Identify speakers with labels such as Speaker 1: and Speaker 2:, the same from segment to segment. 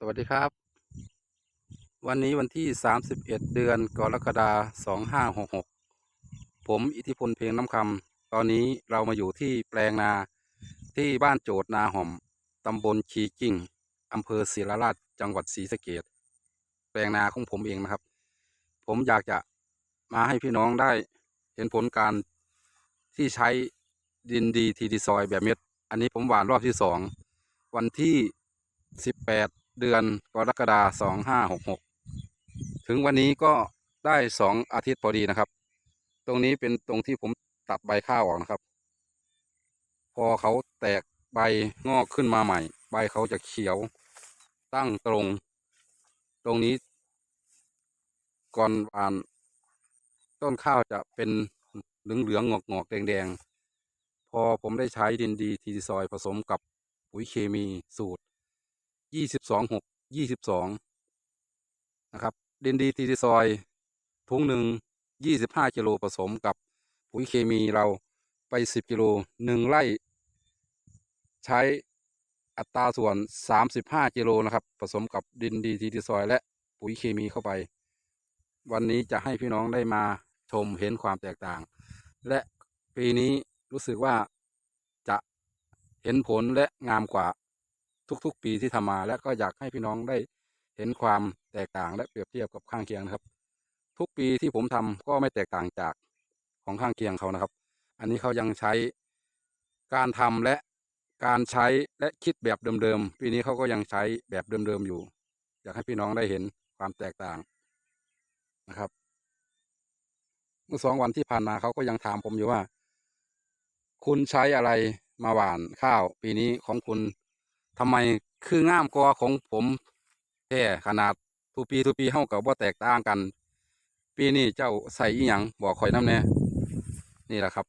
Speaker 1: สวัสดีครับ วันนี้วันที่ 31 เดือนกรกฎาคม2566 ผมอิทธิพลเพลงน้ำคำตอนนี้เรามาอยู่ที่แปลงนาที่บ้านโจดนาหอมตำบลชีกิ่งอำเภอศิลาราชจังหวัดศรีสะเกดแปลงนาของผมเองนะครับ ผมอยากจะมาให้พี่น้องได้เห็นผลการที่ใช้ดินดีทีดีซอยแบบเม็ด อันนี้ผมหว่านรอบที่สองวันที่ 18 เดือนกรกฎาคม2566ถึงวันนี้ก็ได้สองอาทิตย์พอดีนะครับ ตรงนี้เป็นตรงที่ผมตัดใบข้าวออกนะครับ พอเขาแตกใบงอกขึ้นมาใหม่ ใบเขาจะเขียวตั้งตรง ตรงนี้ ก่อนหวานต้นข้าวจะเป็นเหลืองเหลืองงอกงอกแดงแดงพอผมได้ใช้ดินดีทีซอยผสมกับปุ๋ยเคมีสูตร ยี่สิบสองหกยี่สิบสองนะครับ ดินดีทีซอยถุงหนึ่งยี่สิบห้ากิโลผสมกับปุ๋ยเคมีเราไปสิบกิโลหนึ่งไร่ใช้อัตราส่วนสามสิบห้ากิโลนะครับ ผสมกับดินดีทีซอย และปุ๋ยเคมีเข้าไป วันนี้จะให้พี่น้องได้มาชมเห็นความแตกต่าง และปีนี้รู้สึกว่าจะเห็นผลและงามกว่า ทุก ๆ ปีที่ทำมา และก็อยากให้พี่น้องได้เห็นความแตกต่างและเปรียบเทียบกับข้างเคียงนะครับ ทุกปีที่ผมทำก็ไม่แตกต่างจากของข้างเคียงเขานะครับ อันนี้เขายังใช้การทำและการใช้และคิดแบบเดิมๆปีนี้เขาก็ยังใช้แบบเดิมๆอยู่ อยากให้พี่น้องได้เห็นความแตกต่างนะครับเมื่อสองวันที่ผ่านมาเขาก็ยังถามผมอยู่ว่า คุณใช้อะไรมาหว่านข้าว ปีนี้ของคุณ ทำไมคืองามกว่าของผมแท้ขนาดทุปีทุปีเฮากับว่าแตกต่างกัน ปีนี้เจ้าใส่อีหยังบอกข่อยน้ำแน่นี่แหละครับ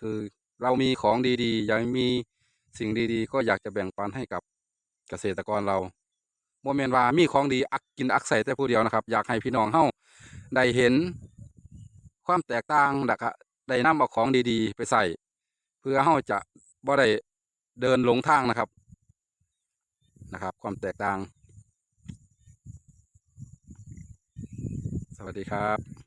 Speaker 1: คือเรามีของดีๆยากมีสิ่งดีๆ ก็อยากจะแบ่งปันให้กับเกษตรกรเราโมเมนว่ามีของดีอักกินอักใส่แต่ผู้เดียวนะครับ อยากให้พี่น้องเฮาได้เห็น ความแตกต่างแล้วก็ได้นำเอาของดีๆ ไปใส่ เพื่อเฮาจะบ่ได้เดินหลงทางนะครับ นะครับ ความแตกต่าง สวัสดีครับ